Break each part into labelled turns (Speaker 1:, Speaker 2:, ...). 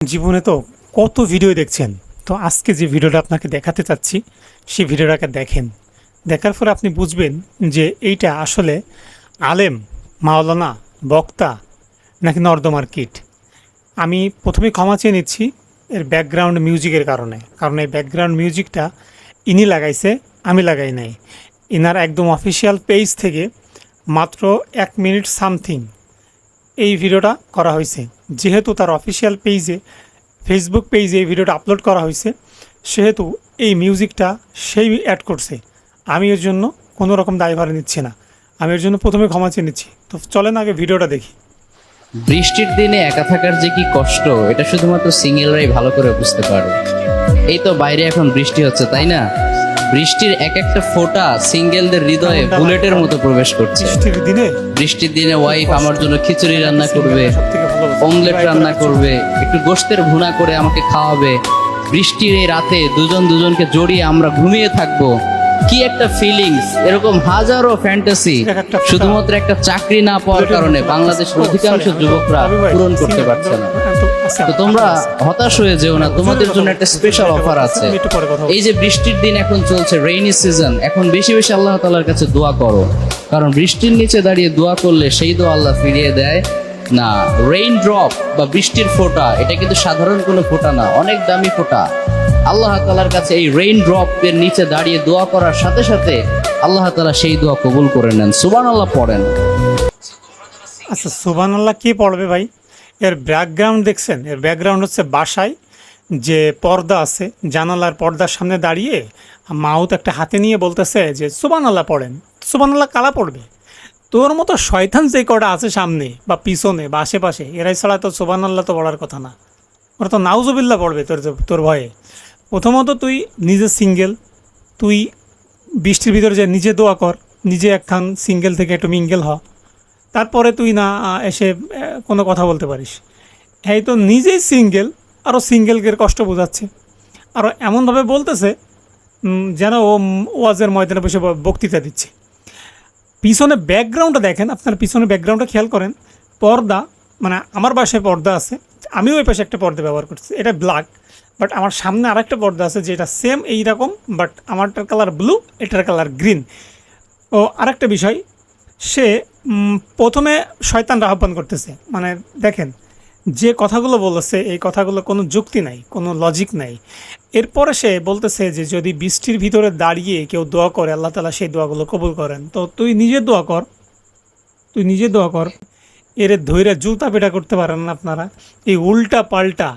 Speaker 1: জীবনে তো কত ভিডিও দেখছেন। তো আজকে যে ভিডিওটা আপনাকে দেখাতে চাচ্ছি, সেই ভিডিওটাকে দেখেন। দেখার পর আপনি বুঝবেন যে এইটা আসলে আলেম, মাওলানা, বক্তা নাকি নর্দমার কিট। আমি প্রথমে ক্ষমা চেয়ে নিচ্ছি এর ব্যাকগ্রাউন্ড মিউজিকের কারণে। কারণ এই ব্যাকগ্রাউন্ড মিউজিকটা ইনি লাগাইছে, আমি লাগাই নাই। ইনার একদম অফিসিয়াল পেজ থেকে মাত্র এক মিনিট সামথিং এই ভিডিওটা করা হয়েছে। যেহেতু তার অফিসিয়াল পেজে ফেসবুক পেজে এই ভিডিওটা আপলোড করা হয়েছে, সেহেতু এই মিউজিকটা সেই অ্যাড করছে। আমি এর জন্য কোনো রকম দায়ভার নিচ্ছি না। আমি এর জন্য প্রথমে ক্ষমা চেয়ে নিচ্ছি। তো চলেন আগে ভিডিওটা দেখি।
Speaker 2: বৃষ্টির দিনে একা থাকার যে কি কষ্ট, এটা শুধুমাত্র সিঙ্গেলরাই ভালো করে বুঝতে পারে এই তো বাইরে এখন বৃষ্টি হচ্ছে, তাই না? বৃষ্টির এক একটা ফোঁটা সিঙ্গেলদের হৃদয়ে বুলেটের মতো প্রবেশ করছে।
Speaker 1: বৃষ্টির দিনে?
Speaker 2: বৃষ্টির দিনে ওয়াইফ আমার জন্য খিচুড়ি রান্না করবে অমলেট রান্না করবে একটু গোস্তের ভুনা করে আমাকে খাওয়াবে। বৃষ্টির এই রাতে দুজন দুজনকে জড়িয়ে আমরা ঘুমিয়ে থাকব। কি একটা ফিলিংস এরকম হাজারো ফ্যান্টাসি। শুধুমাত্র একটা চাকরি না পাওয়ার কারণে বাংলাদেশের অধিকাংশ যুবকরা পূরণ করতে পারছে না তো তোমরা হতাশ হয়ে যেও না, তোমাদের জন্য একটা স্পেশাল অফার আছে। এই যে বৃষ্টির দিন এখন চলছে রেইনি সিজন এখন বেশি বেশি আল্লাহ তাআলার কাছে দোয়া করো কারণ বৃষ্টির নিচে দাঁড়িয়ে দোয়া করলে সেই দোয়া আল্লাহ ফিরিয়ে দেয় না রেইন ড্রপ বা বৃষ্টির ফোঁটা, এটা কিন্তু সাধারণ কোনো ফোঁটা না, অনেক দামি ফোঁটা আল্লাহ তাআলার কাছে এই রেইন ড্রপ এর নিচে দাঁড়িয়ে দোয়া করার সাথে সাথে আল্লাহ তাআলা সেই দোয়া কবুল করে নেন। সুবহানাল্লাহ পড়েন।
Speaker 1: আচ্ছা সুবান আল্লাহ কে পড়বে ভাই? এর ব্যাকগ্রাউন্ড দেখছেন? এর ব্যাকগ্রাউন্ড হচ্ছে বাসায় যে পর্দা আছে, জানালার পর্দার সামনে দাঁড়িয়ে মাউথ একটা হাতে নিয়ে বলতেছে যে সুবান আল্লাহ পড়েন। সুবান আল্লাহ কালা পড়বে? তোর মতো শয়তান যে কটা আছে সামনে বা পিছনে বা আশেপাশে, এরাই ছাড়া তো সুবান আল্লাহ তো পড়ার কথা না। ওরা তো নাউজবিল্লা পড়বে তোর তোর ভয়ে। প্রথমত তুই নিজে সিঙ্গেল তুই বৃষ্টির ভিতরে যে নিজে দোয়া কর, নিজে একখান সিঙ্গেল থেকে একটু মিঙ্গেল হ। তারপরে তুই না এসে কোনো কথা বলতে পারিস। এই তো নিজেই সিঙ্গেল আরও সিঙ্গেলকে কষ্ট বোঝাচ্ছে। আরও এমনভাবে বলতেছে যেন ও ওয়াজের ময়দানে বসে বক্তৃতা দিচ্ছে। পিছনে ব্যাকগ্রাউন্ডটা দেখেন, আপনার পিছনে ব্যাকগ্রাউন্ডটা খেয়াল করেন। পর্দা মানে আমার বাসায় পর্দা আছে, আমিও ওই পাশে একটা পর্দা ব্যবহার করছি এটা ব্ল্যাক বাট আমার সামনে আরেকটা পর্দা আছে যেটা সেম এই রকম বাট আমারটার কালার ব্লু এটার কালার গ্রিন ও, আরেকটা বিষয়, সে প্রথমে শয়তানরা আহ্বান করতেছে। মানে দেখেন, যে কথাগুলো বলেছে, এই কথাগুলো কোনো যুক্তি নাই, কোনো লজিক নাই। এরপরে সে বলতেছে যে যদি বৃষ্টির ভিতরে দাঁড়িয়ে কেউ দোয়া করে, আল্লাহ তালা সেই দোয়াগুলো কবুল করেন। তো তুই নিজে দোয়া কর, তুই নিজে দোয়া কর। এর ধৈর্য, জুতা পেটা করতে পারেন না আপনারা। এই উল্টা পাল্টা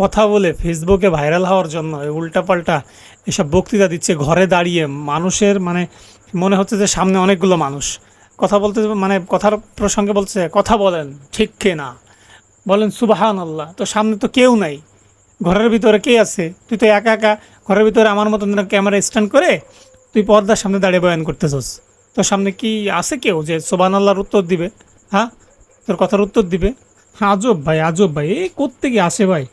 Speaker 1: কথা বলে ফেসবুকে ভাইরাল হওয়ার জন্য এই উল্টা পাল্টা এসব বক্তৃতা দিচ্ছে, ঘরে দাঁড়িয়ে মানুষের মানে মনে হচ্ছে যে সামনে অনেকগুলো মানুষ। কথা বলতে মানে কথার প্রসঙ্গে বলছে, কথা বলেন, ঠিক কে না? বলেন সুবাহান আল্লাহ তো সামনে তো কেউ নাই। ঘরের ভিতরে কে আছে? তুই তো একা একা ঘরের ভিতরে আমার মতন ক্যামেরা স্ট্যান্ড করে তুই পর্দার সামনে দাঁড়িয়ে বয়ান করতেছস। তোর সামনে কি আছে কেউ যে সোবান আল্লাহর উত্তর দিবে হ্যাঁ? তোর কথার উত্তর দিবে? হ্যাঁ আজব ভাই আজব ভাই এই কি আসে ভাই?